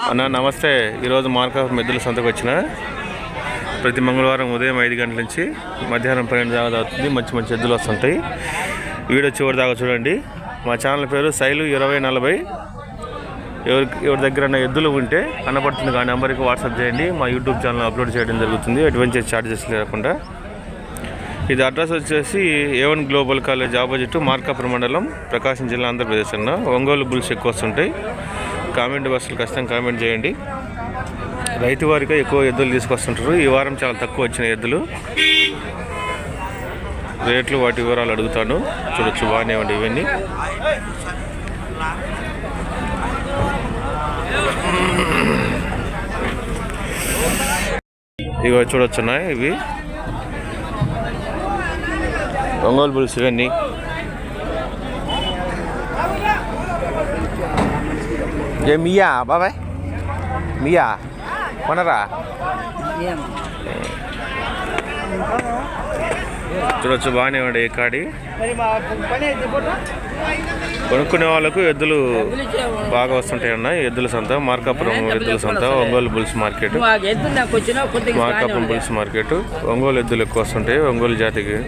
అన్న నమస్తే. ఈరోజు మార్కాఫ్ మెద్దుల సంతకు వచ్చిన ప్రతి మంగళవారం ఉదయం ఐదు గంటల నుంచి మధ్యాహ్నం పన్నెండు దాకా అవుతుంది మంచి మంచి ఎద్దులు వస్తుంటాయి. వీడియో చివరి దాకా చూడండి. మా ఛానల్ పేరు శైలు ఇరవై నలభై. ఎవరి ఎవరి దగ్గర ఎద్దులు ఉంటే కనపడుతుంది ఆ నెంబర్కి వాట్సాప్ చేయండి. మా యూట్యూబ్ ఛానల్ అప్లోడ్ చేయడం జరుగుతుంది. అడ్వెంచర్ ఛార్జెస్ లేకుండా. ఇది అడ్రస్ వచ్చేసి A one global college opposite Markapuram మండలం ప్రకాశం జిల్లా ఆంధ్రప్రదేశ్ అన్న. ఒంగోలు బుల్స్ ఎక్కువ వస్తుంటాయి. కామెంట్ బస్సులు ఖచ్చితంగా కామెంట్ చేయండి. రైతు వారిగా ఎక్కువ ఎద్దులు తీసుకొస్తుంటారు. ఈ వారం చాలా తక్కువ వచ్చిన ఎద్దులు. రేట్లు వాటి వివరాలు అడుగుతాను. చూడొచ్చు బాగానే ఉండి ఇవన్నీ. ఇవి చూడొచ్చున్నాయి ఇవి. ఒంగోలు బుల్స్ ఇవన్నీ. ఏ మియా బాబాయ్? మియా? కొనరా? చూడొచ్చు బాగానే ఉండే ఈ కాడి. కొనుక్కునే వాళ్ళకు ఎద్దులు బాగా వస్తుంటాయి అన్న. ఎద్దుల సంత మార్కాపురం ఎద్దుల సంత Ongole bulls market. Markapuram bulls market. Ongole ఎద్దులు ఎక్కువ వస్తుంటాయి ఒంగోలు జాతికి.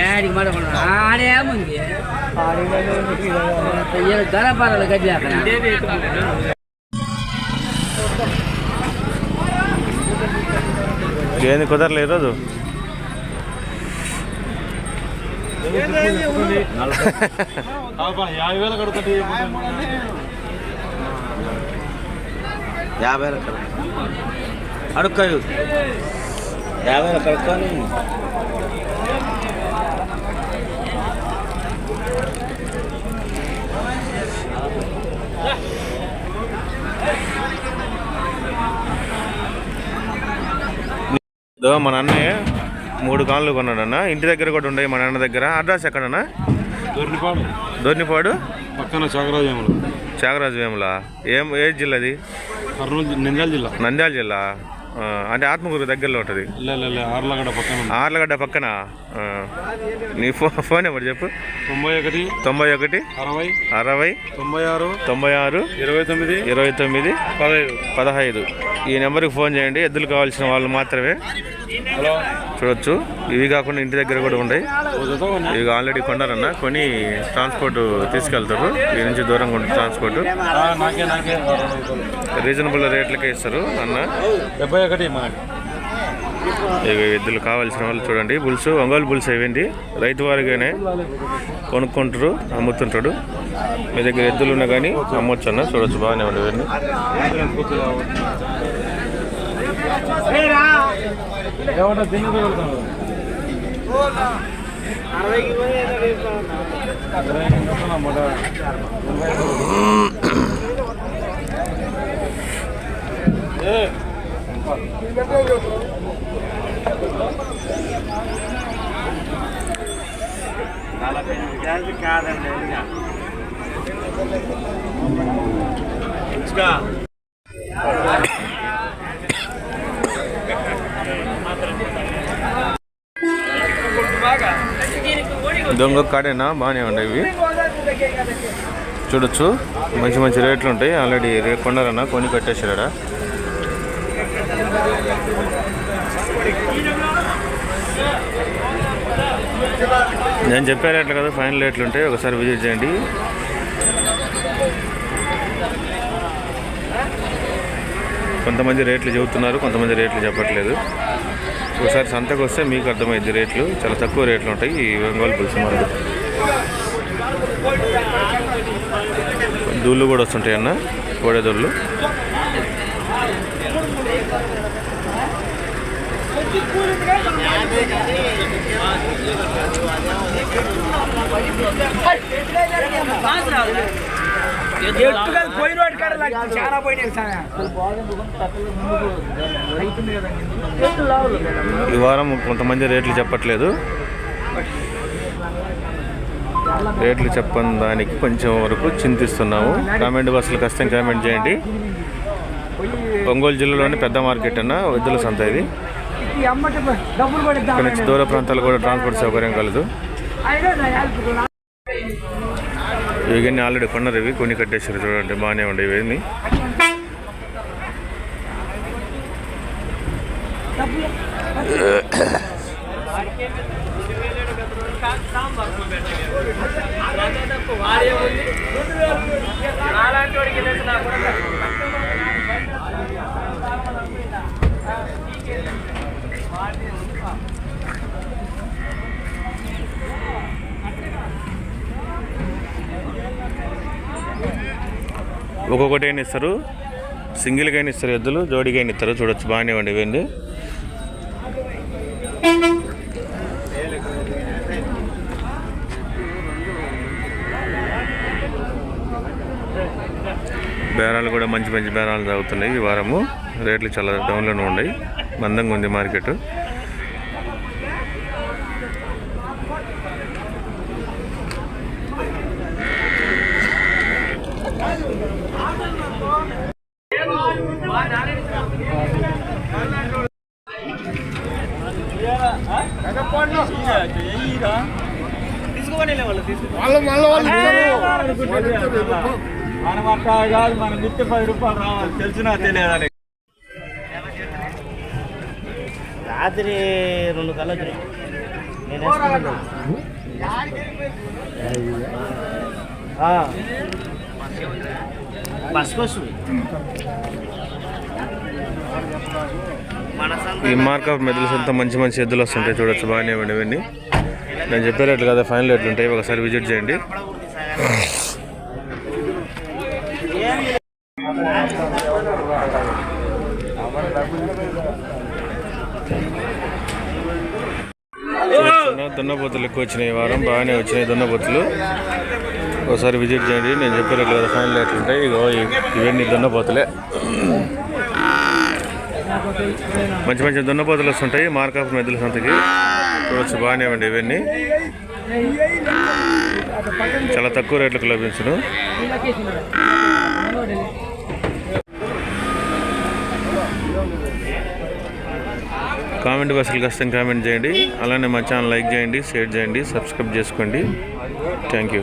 ఏడికి మాట ఆడేముంది ధరపారాలు గడ్డి అక్కడ ఏంది కుదరలే ఈరోజు? యాభై కడుతుంది యాభై కడుక్కొని ఇదో మన అన్నయ్య మూడు కాన్లు కొన్నాడన్న. ఇంటి దగ్గర కూడా ఉన్నాయి మన అన్న దగ్గర. అడ్రస్ ఎక్కడన్నా? దొరికిపాడు. దొర్నిపాడు పక్కన చాకరాజములు త్యాగరాజు వేముల? ఏం ఏ జిల్లాది కర్నూలు జి- నంద్యాల జిల్లా. నంద్యాల జిల్లా? అంటే ఆత్మకూరు దగ్గరలో ఉంటుంది. ఆర్లగడ్డ పక్కన. ఆర్లగడ్డ నీ ఫో ఫోన్ నెంబర్ చెప్పు. తొంభై ఒకటి తొంభై ఒకటి అరవై అరవై తొంభై ఆరు తొంభై ఆరు ఇరవై తొమ్మిది ఇరవై తొమ్మిది పదహైదు. పదహైదు. ఈ నెంబర్కి ఫోన్ చేయండి ఎద్దులు కావాల్సిన వాళ్ళు మాత్రమే హలో. చూడొచ్చు. ఇవి కాకుండా ఇంటి దగ్గర కూడా ఉన్నాయి? ఇవి ఆల్రెడీ కొన్నారన్న కొని ట్రాన్స్పోర్ట్ తీసుకెళ్తారు. ఈ నుంచి దూరంగా ఉంటుంది ట్రాన్స్పోర్ట్ రీజనబుల్ రేట్లకే ఇస్తారు అన్న. డెబ్బై ఒకటి ఎద్దులు కావాల్సిన వాళ్ళు చూడండి. బుల్స్ ఒంగోలు బుల్స్ ఇవ్వండి రైతు వారిగానే కొనుక్కుంటారు అమ్ముతుంటాడు. మీ దగ్గర ఎద్దులు ఉన్నా కానీ అమ్మొచ్చు అన్న. చూడొచ్చు బాగానే ఉండే ఇవన్నీ. దొంగ కాడేనా? బాగానే ఉన్నాయి ఇవి. చూడొచ్చు. మంచి మంచి రేట్లు ఉంటాయి. ఆల్రెడీ రే కొన్నారన్నా కొని కట్టేసారా నేను చెప్పే రేట్లు కదా ఫైనల్ రేట్లు ఉంటాయి ఒకసారి విజిట్ చేయండి. కొంతమంది రేట్లు చెబుతున్నారు కొంతమంది రేట్లు చెప్పట్లేదు. ఒకసారి సంతకు వస్తే మీకు అర్థమైంది రేట్లు. చాలా తక్కువ రేట్లు ఉంటాయి ఈ ఒంగోలు పులుసు మనకు దూళ్ళు కూడా వస్తుంటాయి అన్న కోడె పోయిన కాడ చాలా పోయినాయి ఈ వారం కొంతమంది రేట్లు చెప్పట్లేదు. రేట్లు చెప్పని దానికి కొంచెం వరకు చింతిస్తున్నాము. కామెంట్ బస్సులు ఖచ్చితంగా కామెంట్ చేయండి. ఒంగోలు జిల్లాలోని పెద్ద మార్కెట్ అన్న ఎద్దుల సంత ఇది. ఇక్కడ నుంచి దూర ప్రాంతాలు కూడా ట్రాన్స్పోర్ట్ సౌకర్యం కలదు. ఇవన్నీ ఆల్రెడీ కొన్నారు ఇవి కొన్ని కట్టేసారు చూడండి బాగానే ఉండే ఇవన్నీ ఒక్కొక్కటి అయినా ఇస్తారు. సింగిల్గా అయినా ఇస్తారు ఎద్దులు జోడిగా అయినా ఇస్తారు. చూడొచ్చు బాగానే ఉండే ఇవ్వండి బేరాలు కూడా మంచి మంచి బేరాలు తాగుతున్నాయి ఈ వారము. రేట్లు చాలా డౌన్లోనే ఉన్నాయి. మందంగా ఉంది మార్కెట్. మనం అట్లా కాదు మన నిత్య పది రూపాయలు రావాలి. తెలిసినా తెలియదని రాత్రి రెండు కళ్ళు వచ్చినాయి. నేను ఈ మార్క్ ఆఫ్ మెదల్స్ అంతా మంచి మంచి ఎద్దులు వస్తుంటాయి. చూడొచ్చు. బాగానే ఉండే ఇవన్నీ. నేను చెప్పే రేట్లు కదా ఫైనల్ రేట్లు ఉంటాయి ఒకసారి విజిట్ చేయండి. దున్నపోతులు ఎక్కువ వచ్చినాయి వారం బాగానే వచ్చినాయి దున్నపోతులు. ఒకసారి విజిట్ చేయండి నేను చెప్పే రేట్లు కదా ఫైనల్ రేట్లు ఉంటాయి ఇగో ఇవన్నీ దున్నపోతులే. మంచి మంచి దున్నపోతులు వస్తుంటాయి మార్కాఫ్ ఆఫ్ మెదల సంతకి. చూడొచ్చు బాగానే ఇవన్నీ. చాలా తక్కువ రేట్లకు లభించను. కామెంట్ బాక్స్కి కష్టం కామెంట్ చేయండి. అలానే మా ఛానల్ లైక్ చేయండి షేర్ చేయండి సబ్స్క్రైబ్ చేసుకోండి. Thank you.